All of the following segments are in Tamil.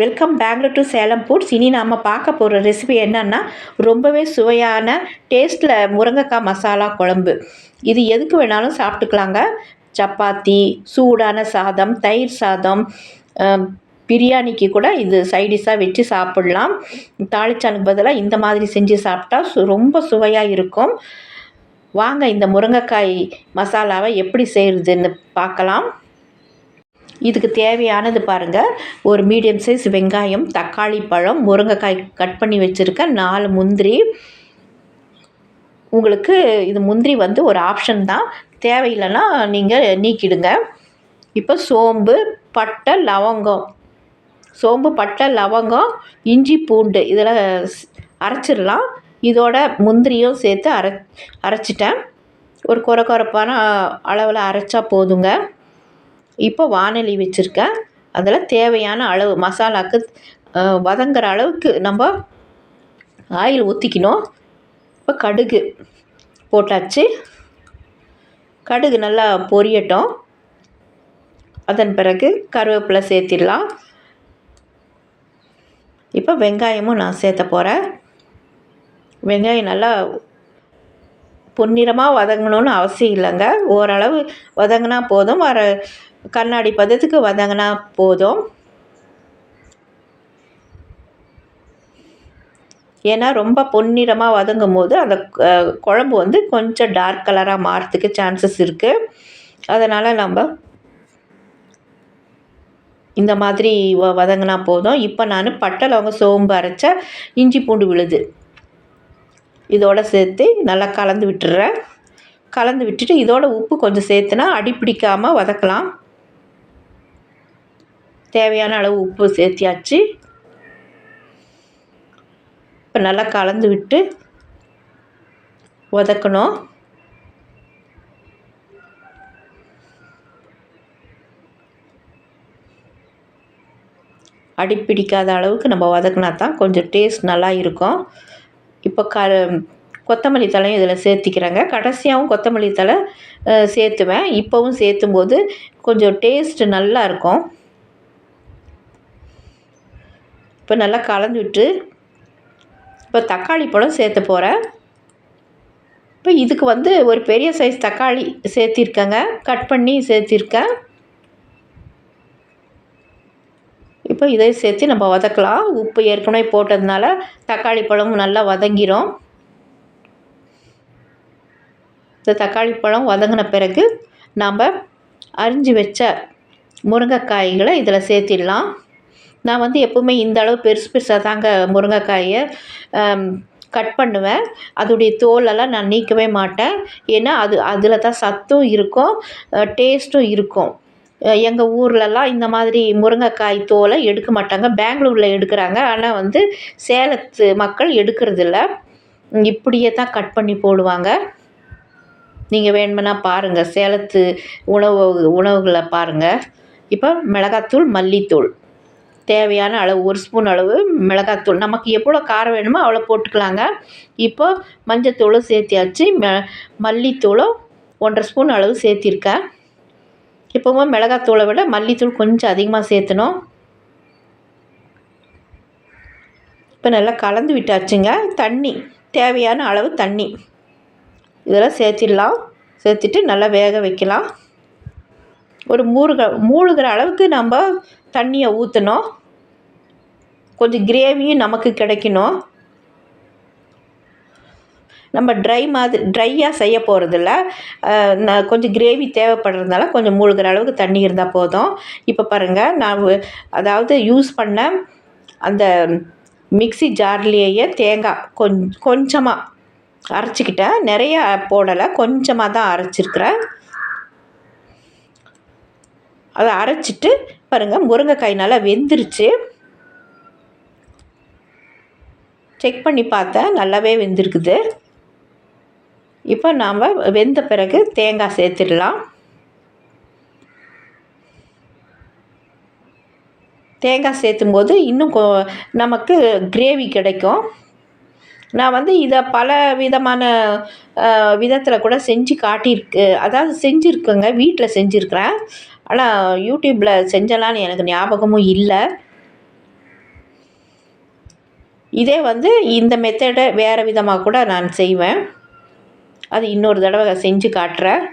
Welcome Bangalore to Salem foods இனி நாம் பார்க்க போகிற ரெசிபி என்னன்னா ரொம்பவே சுவையான டேஸ்ட்டில் முருங்கைக்காய் மசாலா குழம்பு. இது எதுக்கு வேணாலும் சாப்பிட்டுக்கலாங்க. சப்பாத்தி சூடான சாதம் தயிர் சாதம் பிரியாணிக்கு கூட இது சைடிஷாக வச்சு சாப்பிட்லாம். தாளிச்சானுக்கு பதிலாக இந்த மாதிரி செஞ்சு சாப்பிட்டா சு ரொம்ப சுவையாக இருக்கும். வாங்க இந்த முருங்கைக்காய் மசாலாவை எப்படி செய்கிறதுன்னு பார்க்கலாம். இதுக்கு தேவையானது பாருங்கள் ஒரு மீடியம் சைஸ் வெங்காயம் தக்காளி பழம் முருங்கைக்காய் கட் பண்ணி வச்சுருக்கேன் நாலு முந்திரி. உங்களுக்கு இது முந்திரி வந்து ஒரு ஆப்ஷன் தான். தேவையில்லைன்னா நீங்கள் நீக்கிடுங்க. இப்போ சோம்பு பட்டை லவங்கம். சோம்பு பட்டை லவங்கம் இஞ்சி பூண்டு இதில் அரைச்சிடலாம். இதோட முந்திரியும் சேர்த்து அரை அரைச்சிட்டேன். ஒரு குறை குறைப்பான அளவில் அரைச்சா போதுங்க. இப்போ வானொலி வச்சுருக்கேன் அதில் தேவையான அளவு மசாலாக்கு வதங்குற அளவுக்கு நம்ம ஆயில் ஊற்றிக்கணும் இப்போ கடுகு போட்டாச்சு. கடுகு நல்லா பொரியட்டும். அதன் பிறகு கருவேப்பிலை சேர்த்திடலாம். இப்போ வெங்காயமும் நான் சேர்த்த போகிறேன் வெங்காயம் நல்லா பொன்னிறமாக வதங்கணும்னு அவசியம் இல்லைங்க. ஓரளவு வதங்கினா போதும். வர கண்ணாடி பதத்துக்கு வதங்கினா போதும். ஏன்னா ரொம்ப பொன்னிறமாக வதங்கும் போது அந்த குழம்பு வந்து கொஞ்சம் டார்க் கலராக மாறத்துக்கு சான்சஸ் இருக்குது அதனால் நம்ம இந்த மாதிரி வ வதங்கினா போதும். இப்போ நான் பட்டை லவங்க சோம்பு அரைச்சா இஞ்சி பூண்டு விழுது. இதோட சேர்த்து நல்லா கலந்து விட்டுறேன். கலந்து விட்டுட்டு இதோட உப்பு கொஞ்சம் சேர்த்துனா அடி பிடிக்காமல் வதக்கலாம். தேவையான அளவு உப்பு சேர்த்தியாச்சு. இப்போ நல்லா கலந்து விட்டு உதக்கணும் அடி பிடிக்காத அளவுக்கு நம்ம வதக்கினா தான் கொஞ்சம் டேஸ்ட் நல்லா இருக்கும். இப்போ க கொத்தமல்லி தலையும் இதில் சேர்த்திக்கிறேங்க. கடைசியாகவும் கொத்தமல்லி தழை சேர்த்துவேன். இப்போவும் சேர்த்தும் போது கொஞ்சம் டேஸ்ட்டு நல்லா இருக்கும் இப்போ நல்லா கலந்து விட்டு இப்போ தக்காளி பழம் சேர்த்து போகிறேன். இப்போ இதுக்கு வந்து ஒரு பெரிய சைஸ் தக்காளி சேர்த்திருக்கேங்க. கட் பண்ணி சேர்த்திருக்கேன். இப்போ இதை சேர்த்து நம்ம வதக்கலாம். உப்பு ஏற்கனவே போட்டதுனால தக்காளி பழமும் நல்லா வதங்கிரும். இந்த தக்காளி பழம் வதங்கின பிறகு நாம் அரிஞ்சு வச்ச முருங்கைக்காய்களை இதில் சேர்த்திடலாம். நான் வந்து எப்போவுமே இந்த அளவு பெருசு பெருசாக தாங்க முருங்கைக்காயை கட் பண்ணுவேன். அதோடைய தோலெல்லாம் நான் நீக்கவே மாட்டேன். ஏன்னா அது அதில் தான் சத்தும் இருக்கும் டேஸ்ட்டும் இருக்கும். எங்கள் ஊர்லலாம் இந்த மாதிரி முருங்கைக்காய் தோலை எடுக்க மாட்டாங்க. பெங்களூரில் எடுக்கிறாங்க. ஆனால் வந்து சேலத்து மக்கள் எடுக்கிறதில்ல. இப்படியே தான் கட் பண்ணி போடுவாங்க. நீங்கள் வேணுமென்னா பாருங்கள் சேலத்து உணவு உணவுகளை பாருங்கள் இப்போ மிளகாத்தூள் மல்லித்தூள். தேவையான அளவு ஒரு ஸ்பூன் அளவு மிளகாத்தூள் நமக்கு எவ்வளோ காரம் வேணுமோ அவ்வளோ போட்டுக்கலாங்க. இப்போ மஞ்சத்தூளும் சேர்த்தியாச்சு. ம மல்லித்தூளும் ஒன்றரை ஸ்பூன் அளவு சேர்த்திருக்கேன். இப்போவும் மிளகாத்தூளை விட மல்லித்தூள் கொஞ்சம் அதிகமாக சேர்த்தணும். இப்போ நல்லா கலந்து விட்டாச்சுங்க. தண்ணி தேவையான அளவு தண்ணி. இதெல்லாம் சேர்த்திடலாம். சேர்த்துட்டு நல்லா வேக வைக்கலாம். ஒரு மூழ்க மூழ்கிற அளவுக்கு நம்ம தண்ணியை ஊற்றணும் கொஞ்சம் கிரேவியும் நமக்கு கிடைக்கணும். நம்ம ட்ரை மாதிரி ட்ரையாக செய்ய போகிறதில்ல நான் கொஞ்சம் கிரேவி தேவைப்படுறதுனால கொஞ்சம் மூழ்கிற அளவுக்கு தண்ணி இருந்தால் போதும். இப்போ பாருங்கள் நான் அதாவது யூஸ் பண்ண அந்த மிக்ஸி ஜார்லேயே தேங்காய் கொஞ் கொஞ்சமாக அரைச்சிக்கிட்டேன். நிறைய போடலை கொஞ்சமாக தான் அரைச்சிருக்கிறேன். அதை அரைச்சிட்டு பாருங்கள் முருங்கைக்காய் நல்லா வெந்துருச்சு. செக் பண்ணி பார்த்தேன் நல்லாவே வெந்திருக்குது. இப்போ நாம் வெந்த பிறகு தேங்காய் சேர்த்துடலாம். தேங்காய் சேர்த்தும் போது இன்னும் கொ நமக்கு கிரேவி கிடைக்கும். நான் வந்து இதை பல விதமான விதத்தில் கூட செஞ்சு காட்டியிருக்கு அதாவது செஞ்சுருக்கேங்க வீட்டில் செஞ்சுருக்கிறேன். ஆனால் யூடியூப்பில் செஞ்சலான்னு எனக்கு ஞாபகமும் இல்லை. இதே வந்து இந்த மெத்தடை வேறு விதமாக கூட நான் செய்வேன். அது இன்னொரு தடவை செஞ்சு காட்டுறேன்.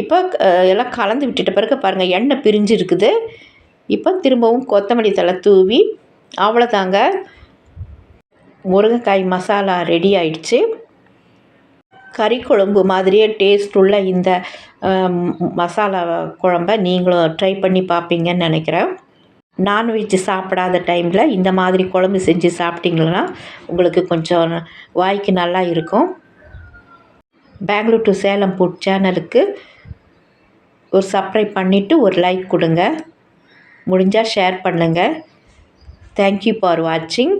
இப்போ எல்லாம் கலந்து விட்டுட்ட பிறகு பாருங்கள் எண்ணெய் பிரிஞ்சு இருக்குது இப்போ திரும்பவும் கொத்தமல்லி தழை தூவி அவ்வளோதாங்க முருங்கைக்காய் மசாலா ரெடி ஆயிடுச்சு. கறி குழம்பு மாதிரியே டேஸ்ட் உள்ள இந்த மசாலா குழம்ப நீங்களும் ட்ரை பண்ணி பார்ப்பீங்கன்னு நினைக்கிறேன். நான்வெஜ் சாப்பிடாத டைமில் இந்த மாதிரி குழம்பு செஞ்சு சாப்பிட்டீங்கன்னா உங்களுக்கு கொஞ்சம் வாய்க்கு நல்லா இருக்கும். பெங்களூர் டு சேலம் ஃபுட் சேனலுக்கு ஒரு சப்ஸ்கிரைப் பண்ணிவிட்டு ஒரு லைக் கொடுங்க. முடிஞ்சால் ஷேர் பண்ணுங்கள் தேங்க்யூ ஃபார் வாட்சிங்